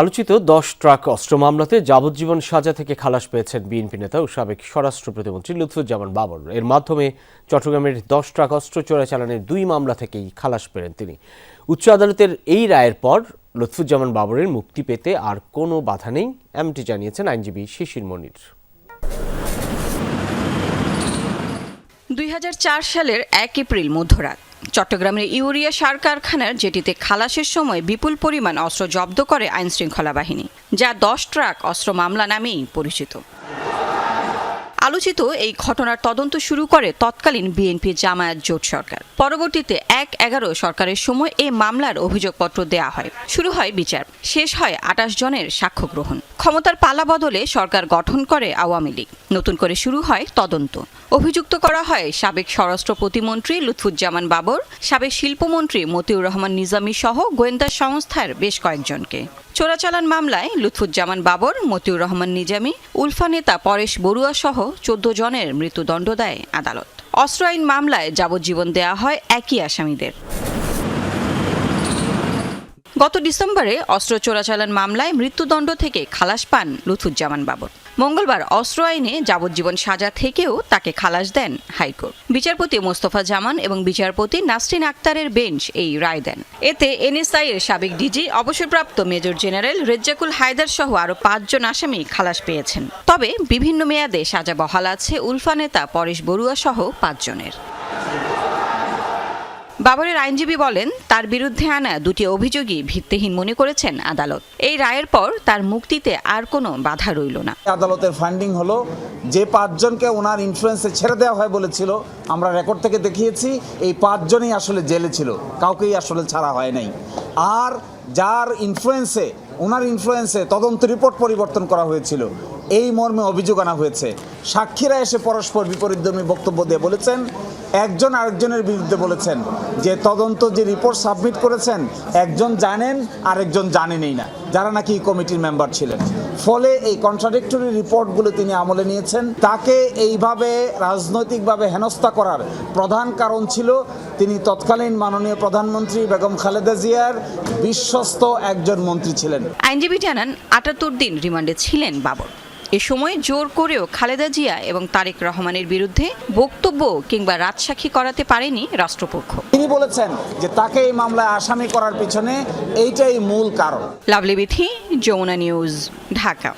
আলোচিত দশ ট্রাক অস্ত্র মামলাতে যাবজ্জীবন সাজা থেকে খালাস পেয়েছেন বিএনপি নেতা ও সাবেক স্বরাষ্ট্র প্রতিমন্ত্রী লুৎফুজ্জামান বাবর। এর মাধ্যমে চট্টগ্রামের দশ ট্রাক অস্ত্র চোরাচালানের দুই মামলা থেকেই খালাস পেলেন তিনি। উচ্চ আদালতের এই রায়ের পর লুৎফুজ্জামান বাবরের মুক্তি পেতে আর কোনো বাধা নেই, এমনটি জানিয়েছেন আইনজীবী শিশির মনির। দুই হাজার চার সালের এক এপ্রিল মধ্যরাত চট্টগ্রামের ইউরিয়া সার কারখানার যেটিতে খালাসের সময় বিপুল পরিমাণ অস্ত্র জব্দ করে আইনশৃঙ্খলা বাহিনী, যা দশ ট্রাক অস্ত্র মামলা নামেই পরিচিত। আলোচিত এই ঘটনার তদন্ত শুরু করে তৎকালীন বিএনপি জামায়াত জোট সরকার। পরবর্তীতে এক এগারো সরকারের সময় এই মামলার অভিযোগপত্র দেয়া হয়। শুরু হয় বিচার, শেষ হয় আটাশ জনের সাক্ষ্য গ্রহণ। ক্ষমতার পালা বদলে সরকার গঠন করে আওয়ামী লীগ। নতুন করে শুরু হয় তদন্ত। অভিযুক্ত করা হয় সাবেক স্বরাষ্ট্র প্রতিমন্ত্রী লুৎফুজ্জামান বাবর, সাবেক শিল্পমন্ত্রী মতিউর রহমান নিজামী সহ গোয়েন্দা সংস্থার বেশ কয়েকজনকে। চোরাচালান মামলায় লুৎফুজ্জামান বাবর, মতিউর রহমান নিজামী, উলফা নেতা পরেশ বড়ুয়া সহ চোদ্দ জনের মৃত্যুদণ্ড দেয় আদালত। অস্ত্র আইন মামলায় যাবজ্জীবন দেয়া হয় একই আসামিদের। গত ডিসেম্বরে অস্ত্র চোরাচালান মামলায় মৃত্যুদণ্ড থেকে খালাস পান লুথুজ্জামান বাবর। মঙ্গলবার অস্ত্র আইনে যাবজ্জীবন সাজা থেকেও তাকে খালাস দেন হাইকোর্ট। বিচারপতি মোস্তফা জামান এবং বিচারপতি নাসরিন আক্তারের বেঞ্চ এই রায় দেন। এতে এনএসআই এর সাবেক ডিজি, অবসরপ্রাপ্ত মেজর জেনারেল রেজ্জাকুল হায়দার সহ আরও পাঁচজন আসামি খালাস পেয়েছেন। তবে বিভিন্ন মেয়াদে সাজা বহাল আছে উলফা নেতা পরেশ বড়ুয়া সহ পাঁচজনের। বাবরের আইনজীবী বলেন, তার বিরুদ্ধে আনা দুটি অভিযোগই ভিত্তিহীন মনে করেছেন আদালত। এই রায়ের পর তার মুক্তিতে আর কোনো বাধা রইল না। আদালতের ফান্ডিং হলো, যে পাঁচজনকে ওনার ইনফ্লুয়েন্সে ছেড়ে দেওয়া হয় বলেছিল, আমরা রেকর্ড থেকে দেখিয়েছি, এই পাঁচজনই আসলে জেলে ছিল, কাউকেই আসলে ছাড়া হয় নাই। আর যার ইনফ্লুয়েন্সে ওনার ইনফ্লুয়েন্সে তদন্ত রিপোর্ট পরিবর্তন করা হয়েছিল এই মর্মে অভিযোগ আনা হয়েছে। সাক্ষীরা এসে পরস্পর বিপরীতধর্মী বক্তব্য দিয়ে বলেছেন, একজন আরেকজনের বিরুদ্ধে বলেছেন যে তদন্ত যে রিপোর্ট সাবমিট করেছেন, একজন জানেন, আরেকজন জানেনই না, যারা নাকি কমিটির মেম্বার ছিলেন। ফলে এই কন্ট্রাডিক্টরি রিপোর্টগুলো তিনি আমলে নিয়েছেন। তাকে এইভাবে রাজনৈতিকভাবে হেনস্থা করার প্রধান কারণ ছিল তিনি তৎকালীন মাননীয় প্রধানমন্ত্রী বেগম খালেদা জিয়ার বিশ্বস্ত একজন মন্ত্রী ছিলেন। আইনজীবী জানান, আটাত্তর দিন রিমান্ডে ছিলেন বাবর। এ সময় জোর করেও খালেদা জিয়া এবং তারেক রহমানের বিরুদ্ধে বক্তব্য কিংবা রাজসাক্ষী করাতে পারেনি রাষ্ট্রপক্ষ। তিনি বলেছেন যে তাকে এই মামলায় আসামি করার পিছনে এইটাই মূল কারণ। Lovely Bithi Jamuna news Dhaka.